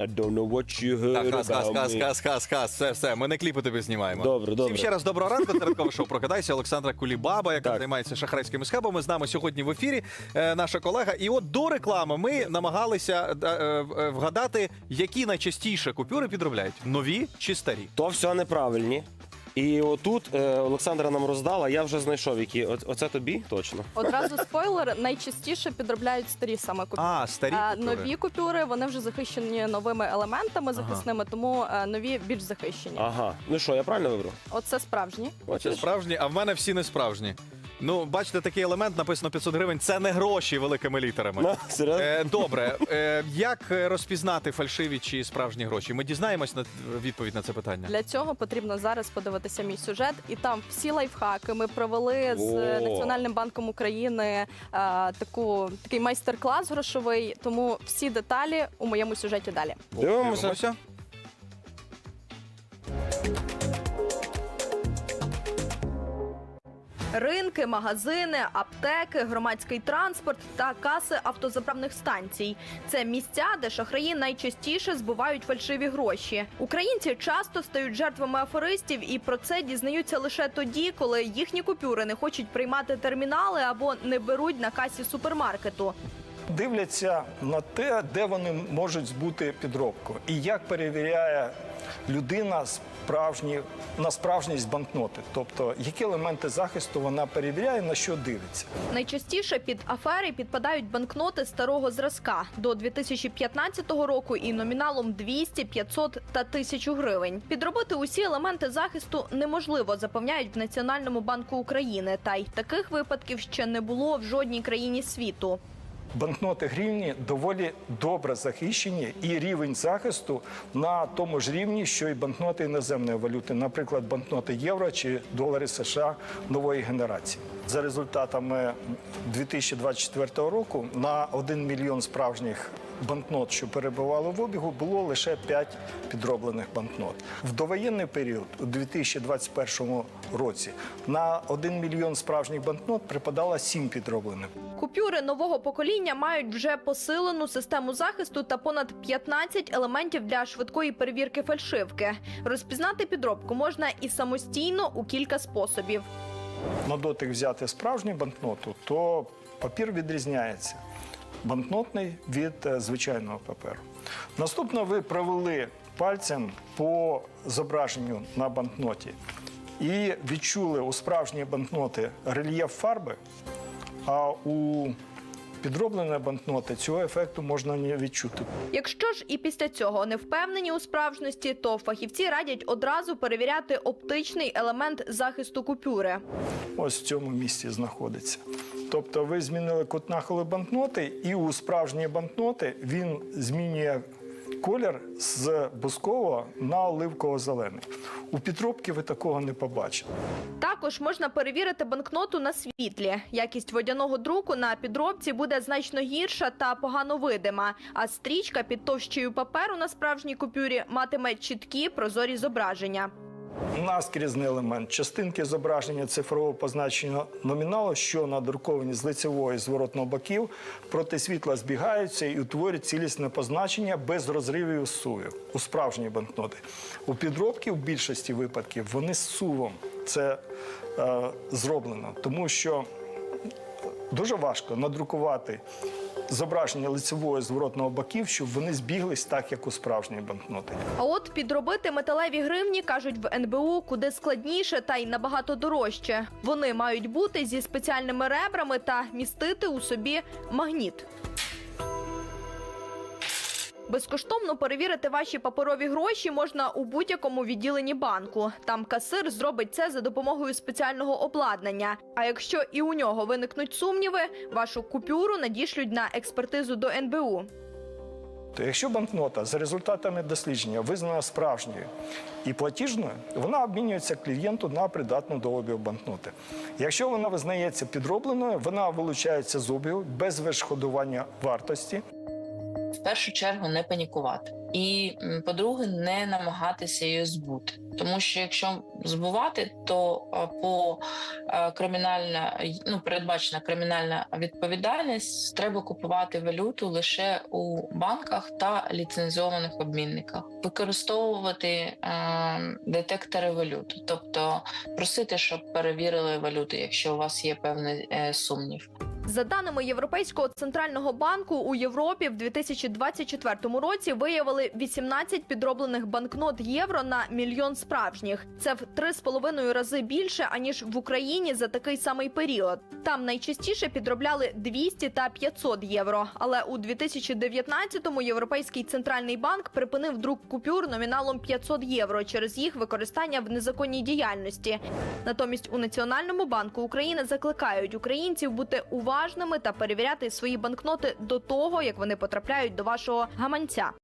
I don't know what you heard Так, хас, хас, about хас, me. хас, хас, хас. Все, все. Ми не кліпи тобі знімаємо. Добре, добре. Всім ще раз доброго ранку. Це ранкове шоу прокидайся. Олександра Кулібаба, яка Так. займається шахрайськими схемами. З нами сьогодні в ефірі е, наша колега. І от до реклами ми намагалися е, е, е, вгадати, які найчастіше купюри підробляють: нові чи старі. То все неправильні. І отут е, Олександра нам роздала, я вже знайшов які. О- Оце тобі точно. Одразу спойлер, найчастіше підробляють старі саме купюри. А, старі купюри. нові купюри вони вже захищені новими елементами захисними, тому е, нові більш захищені. Ага. Ну що, я правильно вибрав? Оце справжні. Це справжні, а в мене всі не справжні. Ну, бачите, такий елемент написано 500 гривень. Це не гроші великими літерами. Ну, серйозно? Е, добре, е, як е, розпізнати фальшиві чи справжні гроші? Ми дізнаємось на відповідь на це питання. Для цього потрібно зараз подивитися мій сюжет, і там всі лайфхаки ми провели з О. Національним банком України е, таку такий майстер-клас грошовий. Тому всі деталі у моєму сюжеті далі. Дивимося. Ринки, магазини, аптеки, громадський транспорт та каси автозаправних станцій це місця, де шахраї найчастіше збувають фальшиві гроші. Українці часто стають жертвами афористів, і про це дізнаються лише тоді, коли їхні купюри не хочуть приймати термінали або не беруть на касі супермаркету. Дивляться на те, де вони можуть збути підробку, і як перевіряє людина справжні, на справжність банкноти, тобто які елементи захисту вона перевіряє, на що дивиться. Найчастіше під афери підпадають банкноти старого зразка до 2015 року і номіналом 200, 500 та 1000 гривень. Підробити усі елементи захисту неможливо, запевняють в Національному банку України. Та й таких випадків ще не було в жодній країні світу. Банкноти гривні доволі добре захищені, і рівень захисту на тому ж рівні, що і банкноти іноземної валюти, наприклад, банкноти євро чи долари США нової генерації. За результатами 2024 року на 1 мільйон справжніх банкнот, що перебували в обігу, було лише 5 підроблених банкнот. В довоєнний період у 2021 році на 1 мільйон справжніх банкнот припадало 7 підроблених. Купюри нового покоління мають вже посилену систему захисту та понад 15 елементів для швидкої перевірки фальшивки. Розпізнати підробку можна і самостійно у кілька способів. на дотик взяти справжню банкноту, то папір відрізняється. Банкнотний від е, звичайного паперу. Наступно ви провели пальцем по зображенню на банкноті і відчули у справжньої банкноти рельєф фарби, а у підробленої банкноти цього ефекту можна не відчути. Якщо ж і після цього не впевнені у справжності, то фахівці радять одразу перевіряти оптичний елемент захисту купюри. ось в цьому місці знаходиться. Тобто ви змінили кут нахилу банкноти, і у справжньої банкноти він змінює колір з бускового на оливково-зелений. У підробки ви такого не побачите. Також можна перевірити банкноту на світлі. Якість водяного друку на підробці буде значно гірша та погано видима. А стрічка під товщею паперу на справжній купюрі матиме чіткі прозорі зображення. Наскрізний елемент частинки зображення цифрового позначення номіналу, що надруковані з лицевої і зворотного боків, проти світла збігаються і утворюють цілісне позначення без розривів сувів у справжній банкноти. У підробки в більшості випадків вони з сувом. Це е, зроблено, тому що дуже важко надрукувати зображення лицевої і зворотного боків, щоб вони збіглись так, як у справжньої банкноти. А от підробити металеві гривні кажуть в НБУ куди складніше та й набагато дорожче. Вони мають бути зі спеціальними ребрами та містити у собі магніт. Безкоштовно перевірити ваші паперові гроші можна у будь-якому відділенні банку. Там касир зробить це за допомогою спеціального обладнання. А якщо і у нього виникнуть сумніви, вашу купюру надішлють на експертизу до НБУ. То якщо банкнота за результатами дослідження визнана справжньою і платіжною, вона обмінюється клієнту на придатну до обігу банкноти. Якщо вона визнається підробленою, вона вилучається з обігу без відшкодування вартості. В першу чергу не панікувати. І по-друге, не намагатися її збути, тому що якщо збувати, то по кримінальна ну передбачена кримінальна відповідальність, треба купувати валюту лише у банках та ліцензованих обмінниках, використовувати е, детектори валют, тобто просити, щоб перевірили валюту, якщо у вас є певний е, сумнів. За даними Європейського центрального банку, у Європі в 2024 році виявили 18 підроблених банкнот євро на мільйон справжніх. Це в 3,5 рази більше аніж в Україні за такий самий період. Там найчастіше підробляли 200 та 500 євро. Але у 2019-му Європейський центральний банк припинив друк купюр номіналом 500 євро через їх використання в незаконній діяльності. Натомість у Національному банку України закликають українців бути уважними та перевіряти свої банкноти до того, як вони потрапляють до вашого гаманця.